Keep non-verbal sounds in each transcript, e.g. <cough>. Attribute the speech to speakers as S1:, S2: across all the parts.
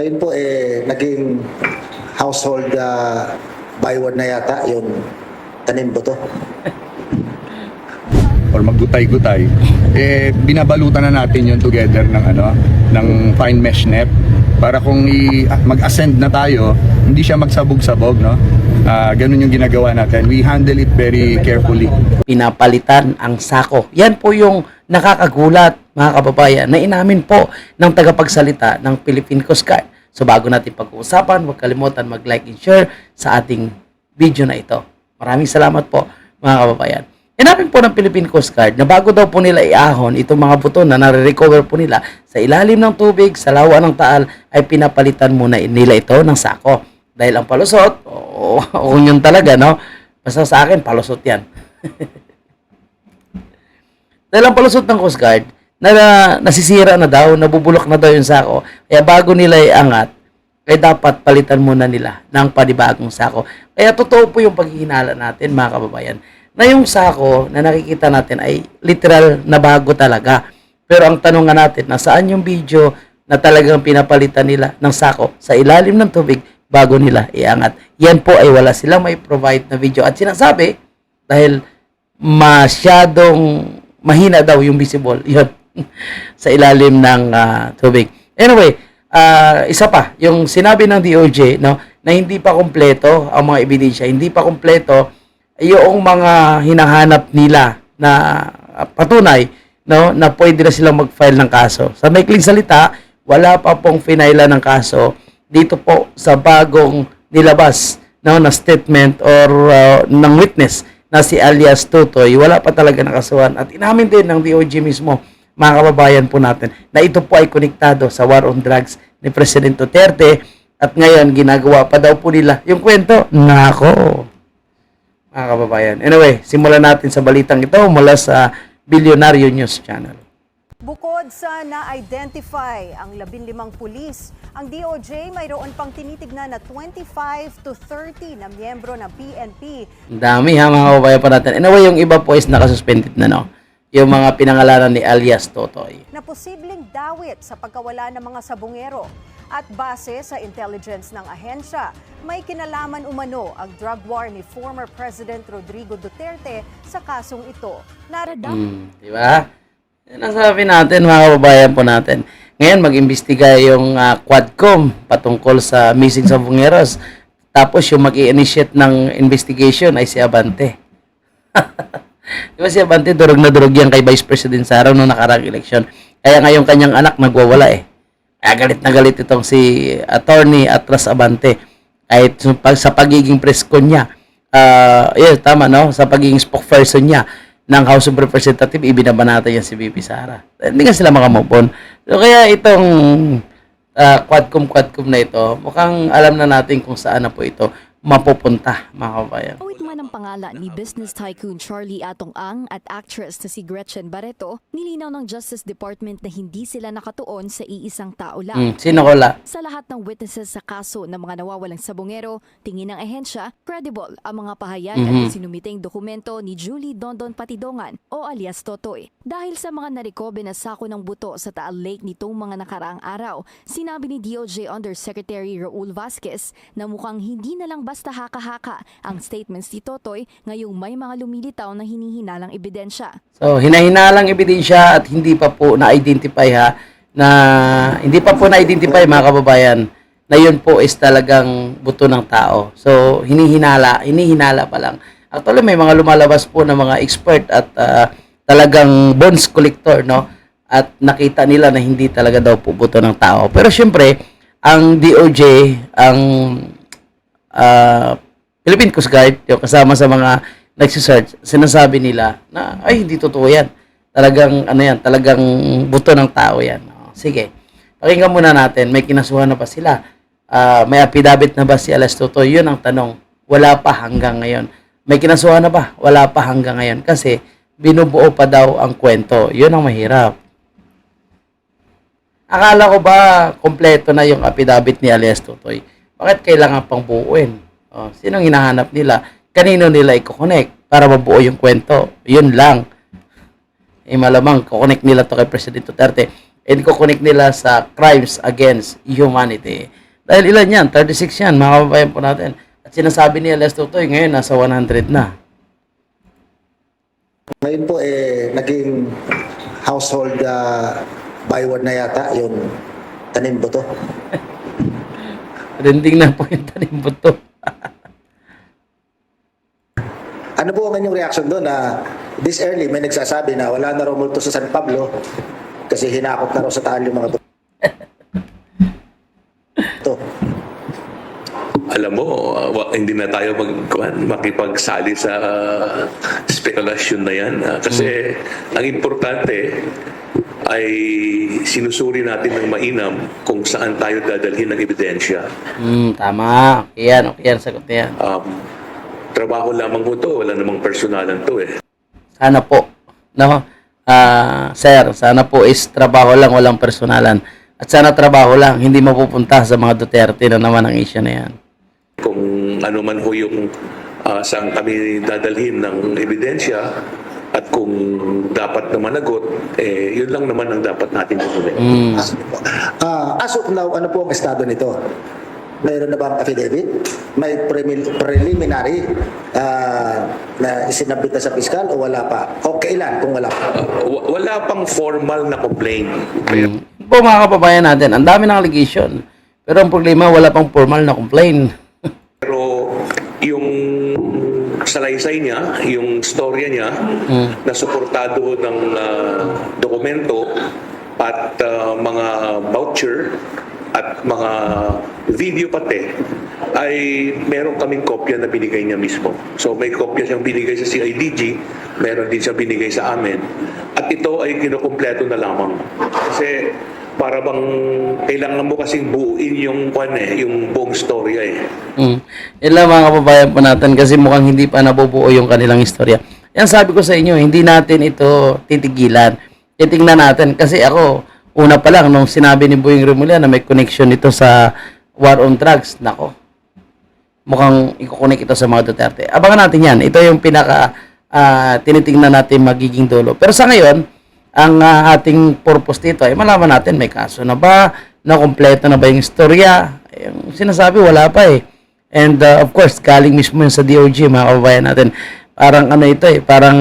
S1: Ngayon po, eh, naging household uh, byword na yata yung tanim ko to. <laughs>
S2: or maggutay-gutay, eh binabalutan na natin yun together ng ano, ng fine mesh net para kung i- mag-ascend na tayo, hindi siya magsabog-sabog, no? Ah, ganun yung ginagawa natin. We handle it very carefully.
S3: pinapalitan ang sako. Yan po yung nakakagulat, mga kababayan, na inamin po ng tagapagsalita ng Philippine Coast Guard. So bago natin pag-uusapan, huwag kalimutan mag-like and share sa ating video na ito. Maraming salamat po, mga kababayan. Inamin po ng Philippine Coast Guard na bago daw po nila iahon itong mga buto na nare-recover po nila sa ilalim ng tubig, sa lawa ng taal, ay pinapalitan muna nila ito ng sako. Dahil ang palusot, oo, <laughs> kung yun talaga, no? Basta sa akin, palusot yan. <laughs> Dahil ang palusot ng Coast Guard, na, nasisira na daw, nabubulok na daw yung sako. Kaya bago nila iangat, ay dapat palitan muna nila ng panibagong sako. Kaya totoo po yung paghihinala natin, mga kababayan, na yung sako na nakikita natin ay literal na bago talaga. Pero ang tanong nga natin, nasaan yung video na talagang pinapalitan nila ng sako sa ilalim ng tubig bago nila iangat. Yan po ay wala silang may provide na video. At sinasabi, dahil masyadong mahina daw yung visible yun <laughs> sa ilalim ng ah, tubig. Anyway, ah, isa pa, yung sinabi ng DOJ no, na hindi pa kompleto ang mga ebidensya, hindi pa kompleto yung mga hinahanap nila na ah, patunay no, na pwede na silang mag-file ng kaso. Sa maikling salita, wala pa pong finaila ng kaso dito po sa bagong nilabas no, na statement or uh, ng witness na si alias Tutoy, wala pa talaga nakasuhan. At inamin din ng DOJ mismo, mga kababayan po natin, na ito po ay konektado sa war on drugs ni President Duterte at ngayon ginagawa pa daw po nila yung kwento. Nako, mga kababayan. Anyway, simulan natin sa balitang ito mula sa Billionario News Channel.
S4: Bukod sa na-identify ang 15 pulis, ang DOJ mayroon pang tinitignan na 25 to 30 na miyembro ng PNP
S3: Ang dami ha mga kababayan pa natin. Anyway, yung iba po is nakasuspended na no. Yung mga pinangalanan ni alias Totoy.
S4: na posibleng dawit sa pagkawala ng mga sabungero. At base sa intelligence ng ahensya, may kinalaman umano ang drug war ni former President Rodrigo Duterte sa kasong ito. Naradam
S3: Hmm, di ba? Yan ang sabi natin, mga kababayan po natin. Ngayon, mag-imbestiga yung ah, Quadcom patungkol sa missing sa Bungeros. Tapos yung mag-i-initiate ng investigation ay si Abante. <laughs> di si Abante, durog na durog yan kay Vice President Sara noong nakarang election. Kaya ngayon kanyang anak nagwawala eh. Kaya galit na galit itong si Attorney Atras Abante. Kahit sa pag- sa pagiging presko niya, ah yes, tama no, sa pagiging spokesperson niya ng House of Representatives, ibinabanata yan si VP Sara. Hindi nga sila makamove on. So, kaya itong ah, quadcom-quadcom na ito, mukhang alam na natin kung saan na po ito mapupunta, mga kabayan.
S5: Ang pangalan ni business tycoon Charlie Atong Ang at actress na si Gretchen Barreto, nilinaw ng Justice Department na hindi sila nakatuon sa iisang tao lang.
S3: Hmm, sino ko la?
S5: Sa lahat ng witnesses sa kaso ng mga nawawalang sabongero, tingin ng ehensya, credible ang mga pahayagan
S3: Mhm.
S5: at sinumiting dokumento ni Julie Dondon Patidongan o alias Totoy. Dahil sa mga narikobe na sako ng buto sa Taal Lake nitong mga nakaraang araw, sinabi ni DOJ Undersecretary Raul Vasquez na mukhang hindi na lang basta haka-haka ang statements ni Totoy ngayong may mga lumilitaw na hinihinalang ebidensya.
S3: So, hinahinalang ebidensya at hindi pa po na-identify ha, na hindi pa po na-identify mga kababayan na yun po is talagang buto ng tao. So, hinihinala, hinihinala pa lang. Actually, may mga lumalabas po ng mga expert at ah, talagang bones collector, no? At nakita nila na hindi talaga daw po buto ng tao. Pero syempre, ang DOJ, ang ah Philippine Coast Guard, yung kasama sa mga nagsisearch, sinasabi nila na, ay, hindi totoo yan. Talagang, ano yan, talagang buto ng tao yan. O, sige, pakinggan muna natin, may kinasuhan na ba sila? Ah, may affidavit na ba si Alas Totoy? Yun ang tanong. Wala pa hanggang ngayon. May kinasuhan na ba? Wala pa hanggang ngayon. Kasi, binubuo pa daw ang kwento. Yun ang mahirap. Akala ko ba kompleto na yung affidavit ni Alias Tutoy? Bakit kailangan pang buuin? Oh, sinong hinahanap nila? Kanino nila i-connect para mabuo yung kwento? Yun lang. Eh malamang connect nila to kay President Duterte. and kukonek nila sa crimes against humanity. Dahil ilan yan? 36 yan, mga kababayan po natin. At sinasabi ni Les Tutoy, ngayon nasa 100 na.
S1: Ngayon po eh naging household uh, byword na yata yung tanim buto. <laughs>
S3: Trending na po yung tanim buto.
S1: Ano po ang inyong reaction doon na this early may nagsasabi na wala na raw multo sa San Pablo kasi hinakot na raw sa taal yung mga. <laughs> Ito.
S6: alam mo, uh, hindi na tayo mag, makipagsali sa uh, spekulasyon na yan. ah. kasi ang importante ay sinusuri natin ng mainam kung saan tayo dadalhin ng ebidensya.
S3: Hmm, tama. Okay yan, okay yan, sagot na yan.
S6: Um, trabaho lamang ko to, wala namang personalan to eh.
S3: Sana po, no? Ah, sir, sana po is trabaho lang, walang personalan. At sana trabaho lang, hindi mapupunta sa mga Duterte na naman ang issue na yan.
S6: Kung ano man ho yung ah, saan kami dadalhin ng ebidensya at kung dapat na managot, eh, yun lang naman ang dapat natin gawin.
S3: Hmm.
S1: Ah, as of now, ano po ang estado nito? Mayroon na bang affidavit? May preliminary ah, na isinabit na sa piskal o wala pa? O kailan kung wala pa?
S6: W- wala pang formal na complaint. Pero
S3: po mga kababayan natin, ang dami ng allegation. Pero ang problema, wala pang formal na complaint. <laughs>
S6: pero yung salaysay niya, yung storya niya, na suportado ng ah, dokumento at ah, mga voucher at mga video pati ay meron kaming kopya na binigay niya mismo. So may kopya siyang binigay sa CIDG, meron din siyang binigay sa amin. At ito ay kinukumpleto na lamang. Kasi para bang kailangan mo kasing buuin yung kwan eh, yung buong storya eh.
S3: Mm. Lang mga kababayan po natin kasi mukhang hindi pa nabubuo yung kanilang istorya. Yan sabi ko sa inyo, hindi natin ito titigilan. Titingnan natin kasi ako, una pa lang nung sinabi ni Boying Remulla na may connection ito sa war on drugs, nako. Mukhang ikukonek ito sa mga Duterte. Abangan natin yan. Ito yung pinaka ah, tinitingnan natin magiging dulo. Pero sa ngayon, ang ah, ating purpose dito ay malaman natin may kaso na ba, na kompleto na ba yung istorya. Yung sinasabi, wala pa eh. And uh, of course, galing mismo yun sa DOJ, mga kababayan natin. Parang ano ito eh, parang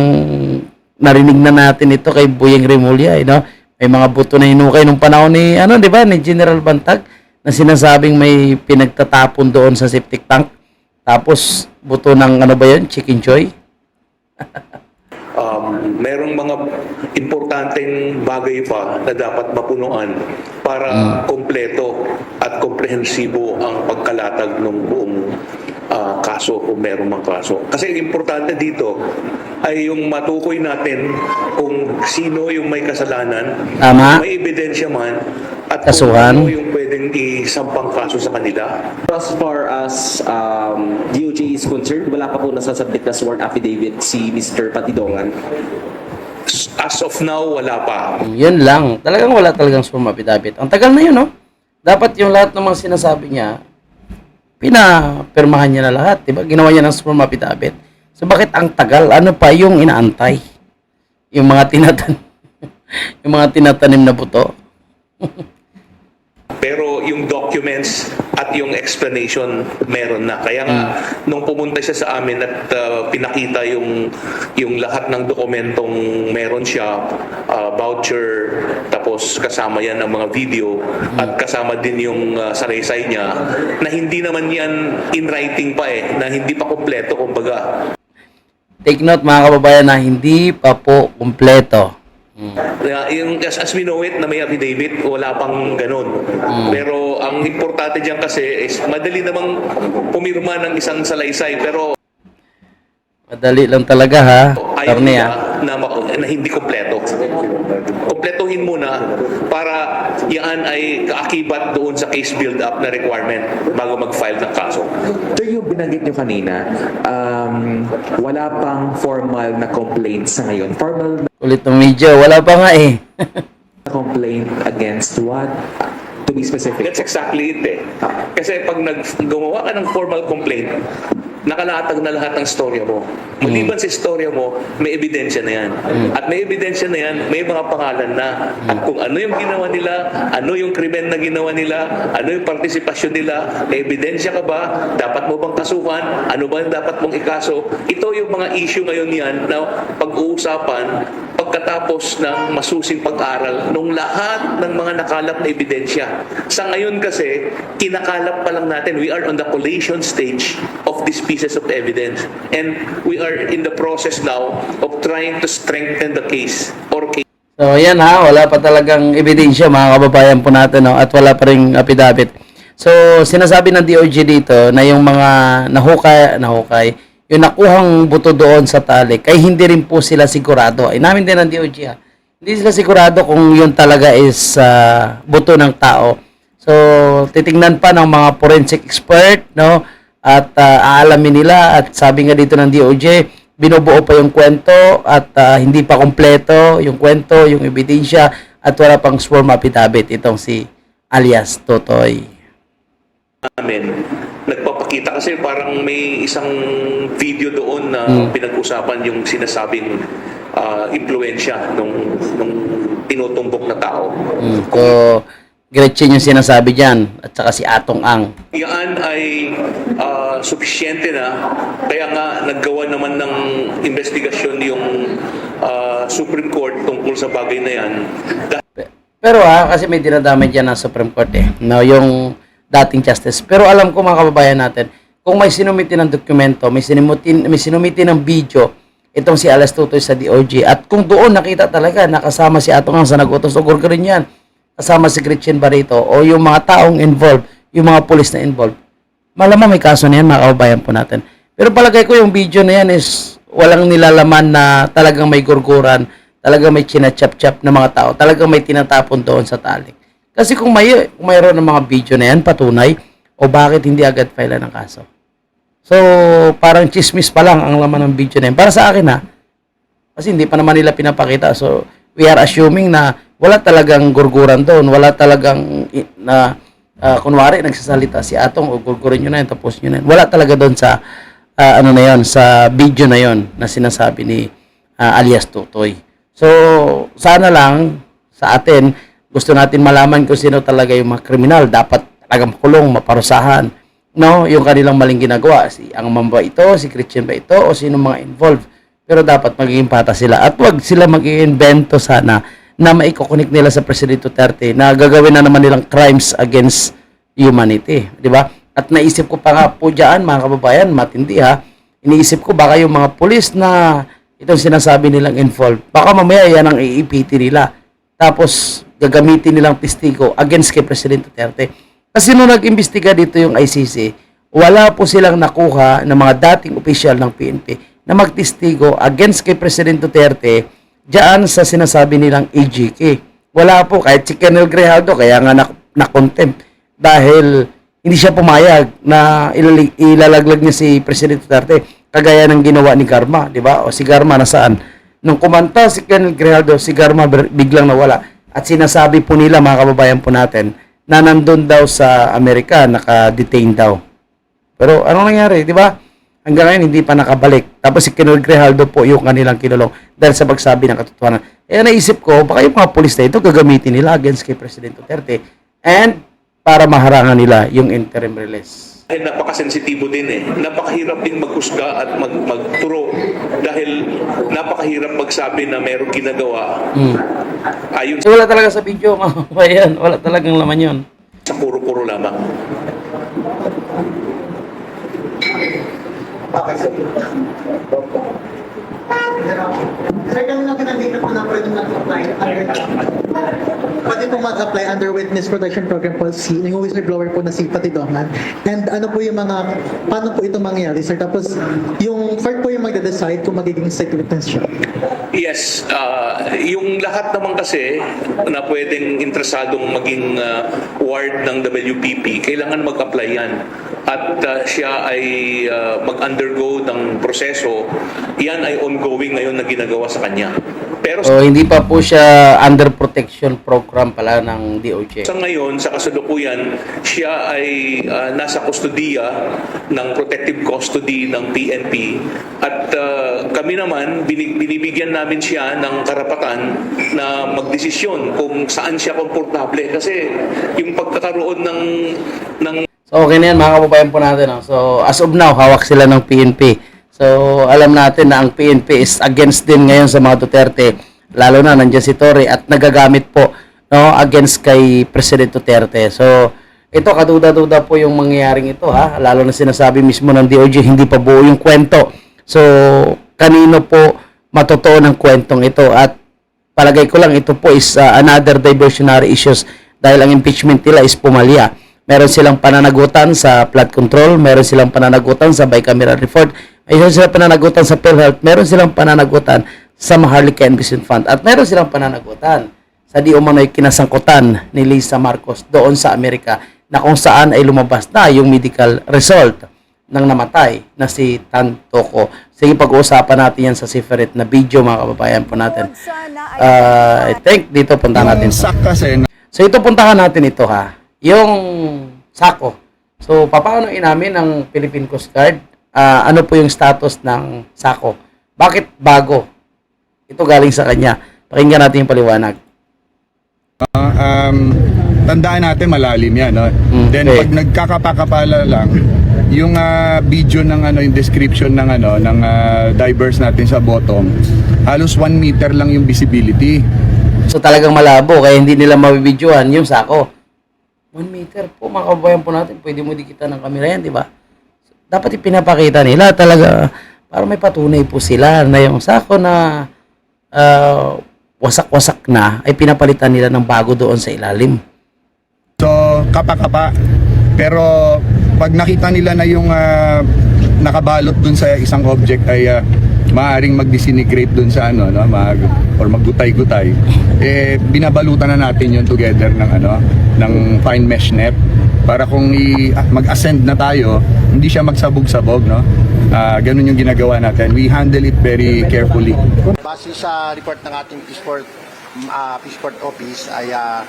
S3: narinig na natin ito kay Buyeng Remulla, eh, no? May mga buto na hinukay nung panahon ni, ano, di ba, ni General Bantag, na sinasabing may pinagtatapon doon sa septic tank. Tapos, buto ng, ano ba yun, chicken joy?
S6: um, merong mga importanteng bagay pa na dapat mapunuan para kompleto at komprehensibo ang pagkalatag ng buong kaso kung merong mang kaso. Kasi ang importante dito ay yung matukoy natin kung sino yung may kasalanan,
S3: Tama.
S6: may ebidensya man, at
S3: Kasuhan.
S6: kung ano yung pwedeng isampang kaso sa kanila.
S7: As far as um, DOJ is concerned, wala pa po nasasubmit na sworn affidavit si Mr. Patidongan.
S6: As of now, wala pa.
S3: Yun lang. Talagang wala talagang sumapidabit. Ang tagal na yun, no? Dapat yung lahat ng mga sinasabi niya, pinapirmahan niya na lahat. Diba? Ginawa niya ng sumapidabit. So bakit ang tagal? Ano pa yung inaantay? Yung mga tinatan <laughs> yung mga tinatanim na buto. <laughs>
S6: Pero yung documents at yung explanation meron na. Kaya nga nung pumunta siya sa amin at uh, pinakita yung yung lahat ng dokumentong meron siya, uh, voucher, tapos kasama yan ang mga video at kasama din yung uh, salaysay niya na hindi naman yan in writing pa eh, na hindi pa kompleto kumbaga.
S3: Take note mga kababayan na hindi pa po kumpleto.
S6: Kaya yung as, as we know it na may affidavit, wala pang ganun. Pero ang importante diyan kasi is madali namang pumirma ng isang salaysay pero
S3: Madali lang talaga ha.
S6: ayaw nila
S3: ha.
S6: na, ma- na hindi kompleto. Kompletuhin muna para yan ay kaakibat doon sa case build-up na requirement bago mag-file ng kaso.
S8: Sir, yung binanggit nyo kanina, um, wala pang formal na complaint sa ngayon. Formal
S3: Ulit ng media. Wala pa nga eh.
S8: na <laughs> complaint against what? To be specific.
S6: That's exactly it eh. Kasi pag nag gumawa ka ng formal complaint, nakalatag na lahat ng storya mo. Maliban sa storya mo, may ebidensya na yan. At may ebidensya na yan, may mga pangalan na. At kung ano yung ginawa nila, ano yung krimen na ginawa nila, ano yung partisipasyon nila, may ebidensya ka ba, dapat mo bang kasuhan, ano ba yung dapat mong ikaso. Ito yung mga issue ngayon yan na pag-uusapan pagkatapos ng masusing pag-aral ng lahat ng mga nakalap na ebidensya. Sa ngayon kasi, kinakalap pa lang natin. We are on the collation stage of these pieces of evidence. And we are in the process now of trying to strengthen the case or case
S3: So, yan ha, wala pa talagang ebidensya mga kababayan po natin no? at wala pa rin affidavit. So, sinasabi ng DOJ dito na yung mga nahukay, nahukay, yung nakuhang buto doon sa talik, ay hindi rin po sila sigurado. Ay namin din ng DOJ ha. Hindi sila sigurado kung yun talaga is ah, buto ng tao. So, titingnan pa ng mga forensic expert, no? At ah, aalamin nila at sabi nga dito ng DOJ, binubuo pa yung kwento at ah, hindi pa kompleto yung kwento, yung ebidensya at wala pang sworn affidavit itong si alias Totoy.
S6: namin nagpapakita kasi parang may isang video doon na pinag-usapan yung sinasabing ah, impluensya nung nung tinutumbok na tao.
S3: Mm. So, Gretchen yung sinasabi dyan at saka si Atong Ang.
S6: Yan ay ah, sufisyente na kaya nga naggawa naman ng investigasyon yung ah, Supreme Court tungkol sa bagay na yan.
S3: Pero ha, kasi may dinadamay dyan ng Supreme Court eh. No, yung dating justice. Pero alam ko mga kababayan natin, kung may sinumiti ng dokumento, may sinumiti, may sinumiti ng video, itong si Alas Tutoy sa DOJ. At kung doon nakita talaga, nakasama si Atong Ang sa nag-utos, o rin yan. Kasama si Gretchen Barito o yung mga taong involved, yung mga pulis na involved. Malamang may kaso na yan, mga kababayan po natin. Pero palagay ko yung video na yan is walang nilalaman na talagang may gurguran, talagang may chinachap-chap na mga tao, talagang may tinatapon doon sa talik. Kasi kung may kung mayroon ng mga video na yan, patunay, o bakit hindi agad file ng kaso? So, parang chismis pa lang ang laman ng video na yan. Para sa akin ha, kasi hindi pa naman nila pinapakita. So, we are assuming na wala talagang gurguran doon. Wala talagang na, ah, kunwari, nagsasalita si Atong o gurgurin nyo na yun, tapos nyo na yun. Wala talaga doon sa, ah, ano na yon sa video na yon na sinasabi ni ah, alias Tutoy. So, sana lang sa atin, gusto natin malaman kung sino talaga yung mga kriminal. Dapat talagang makulong, maparusahan. No, yung kanilang maling ginagawa. Si ang mamba ito, si Christian ba ito, o sino mga involved. Pero dapat magiging pata sila. At wag sila mag-iimbento sana na maikokonik nila sa President Duterte na gagawin na naman nilang crimes against humanity. Di ba? At naisip ko pa nga po dyan, mga kababayan, matindi ha. Iniisip ko baka yung mga pulis na itong sinasabi nilang involved, baka mamaya yan ang iipiti nila. Tapos gagamitin nilang testigo against kay President Duterte. Kasi nung nag-imbestiga dito yung ICC, wala po silang nakuha ng mga dating opisyal ng PNP na magtestigo against kay President Duterte diyan sa sinasabi nilang AGK. Wala po, kahit si Colonel Grijaldo, kaya nga na, na-contempt dahil hindi siya pumayag na ilalaglag niya si President Duterte kagaya ng ginawa ni Garma, di ba? O si Garma nasaan? Nung kumanta si Colonel Grijaldo, si Garma biglang nawala. At sinasabi po nila, mga kababayan po natin, na nandun daw sa Amerika, naka-detain daw. Pero anong nangyari, di ba? Hanggang ngayon, hindi pa nakabalik. Tapos si Colonel Grijaldo po yung kanilang kinulong dahil sa pagsabi ng katotohanan. Eh, naisip ko, baka yung mga pulis na ito gagamitin nila against kay President Duterte and para maharangan nila yung interim release.
S6: Ay napakasensitibo din eh. Napakahirap din maghusga at mag magturo dahil napakahirap magsabi na mayroong ginagawa ayon
S3: So wala talaga sa video, mga kababayan. Wala talagang laman yun.
S6: sa puro-puro lamang.
S9: Sir, lang pinandito po na pwede mag-apply under pwede po mag-apply under Witness Protection Program Policy yung whistleblower po na si Patidongan. And ano po yung mga, paano po ito mangyayari, sir? Tapos, yung court po yung magde-decide kung magiging state witness siya.
S6: Yes, ah, yung lahat naman kasi na pwedeng interesadong maging ah, ward ng WPP, kailangan mag-apply yan. At ah, siya ay ah, mag-undergo ng proseso, yan ay ongoing ngayon na ginagawa sa kanya. Pero
S3: So, hindi pa po siya under protection program pala ng DOJ.
S6: Sa ngayon, sa kasalukuyan, siya ay ah, nasa kustodiya ng protective custody ng PNP at ah, kami naman binibigyan namin siya ng karapatan na magdesisyon kung saan siya komportable kasi yung pagkakaroon ng ng
S3: So, okay na yan, mga kababayan po natin. So, as of now, hawak sila ng PNP. So, alam natin na ang PNP is against din ngayon sa mga Duterte. Lalo na, nandiyan si Torre at nagagamit po no, against kay President Duterte. So, ito, kaduda-duda po yung mangyayaring ito, ha? Lalo na sinasabi mismo ng DOJ, hindi pa buo yung kwento. So, kanino po matotoo ng kwentong ito? At palagay ko lang ito po is uh, another diversionary issues dahil ang impeachment nila is pumalya. Meron silang pananagutan sa flood control, meron silang pananagutan sa bicameral report, meron silang pananagutan sa PhilHealth, meron silang pananagutan sa Maharlika Investment Fund, at meron silang pananagutan sa di umano'y kinasangkutan ni Lisa Marcos doon sa Amerika na kung saan ay lumabas na yung medical result ng namatay na si Tan Toko. Sige, pag-uusapan natin yan sa separate na video mga kababayan po natin. Uh, I think dito punta natin. So ito puntahan natin ito ha. Yung sako. So papaano inamin ng Philippine Coast Guard? Ah, ano po yung status ng sako? Bakit bago? Ito galing sa kanya. Pakinggan natin yung paliwanag.
S2: Ah, um, tandaan natin malalim yan. No?
S3: Mm,
S2: Then
S3: okay.
S2: pag nagkakapakapala lang, yung ah, video ng ano, yung description ng ano, ng ah, divers natin sa bottom, halos 1 meter lang yung visibility.
S3: So talagang malabo kaya hindi nila mabibidyohan yung sako. 1 meter po mga kababayan po natin. Pwede mo dikitan ng kamera yan, di ba? Dapat ipinapakita nila talaga para may patunay po sila na yung sako na ah, wasak-wasak na ay pinapalitan nila ng bago doon sa ilalim.
S2: So, kapa-kapa. Pero pag nakita nila na yung ah, nakabalot dun sa isang object ay ah, maaring mag-disintegrate dun sa ano, no, mag or maggutay-gutay. Eh binabalutan na natin yun together ng ano, ng fine mesh net para kung i- ah, mag-ascend na tayo, hindi siya magsabog-sabog, no? Ah, ganun yung ginagawa natin. We handle it very carefully.
S10: Base sa report ng ating Fishport, uh, Fishport Office ay ah,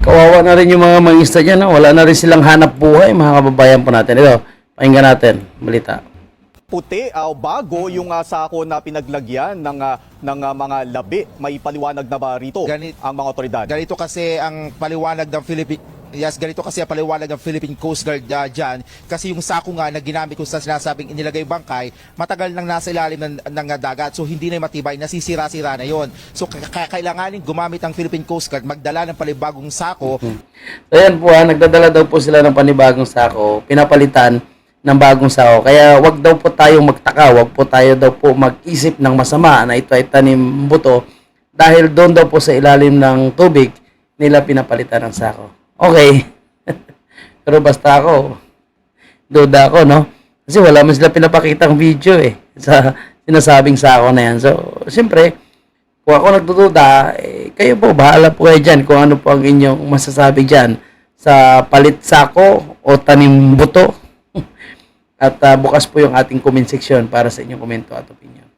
S3: Kawawa na rin yung mga mangista dyan. No? Wala na rin silang hanap buhay, mga kababayan po natin. Ito, pakinggan natin. Balita.
S11: Puti o bago yung ah, sako na pinaglagyan ng ah, ng ah, mga labi. May paliwanag na ba rito
S10: Ganit-
S11: ang mga otoridad?
S10: ganito kasi ang paliwanag ng Philippine Yes, ganito kasi ang paliwanag ng Philippine Coast Guard uh, dyan. Kasi yung sako nga na ginamit ko sa sinasabing inilagay bangkay, matagal nang nasa ilalim ng, ng dagat. So hindi na matibay, nasisira-sira na yon. So k- k- kailanganin gumamit ang Philippine Coast Guard, magdala ng palibagong sako
S3: So yan po ha, nagdadala daw po sila ng panibagong sako, pinapalitan ng bagong sako. Kaya wag daw po tayong magtaka, wag po tayo daw po mag-isip ng masama na ito ay tanim buto dahil doon daw po sa ilalim ng tubig nila pinapalitan ng sako. Okay. <laughs> Pero basta ako, duda ako, no? Kasi wala man sila pinapakitang video eh sa sinasabing sako na yan. So, siyempre, kung ako nagdududa, eh, kayo po, bahala po kayo dyan kung ano po ang inyong masasabi dyan sa palit sako o tanim buto. At ah, bukas po yung ating comment section para sa inyong komento at opinion.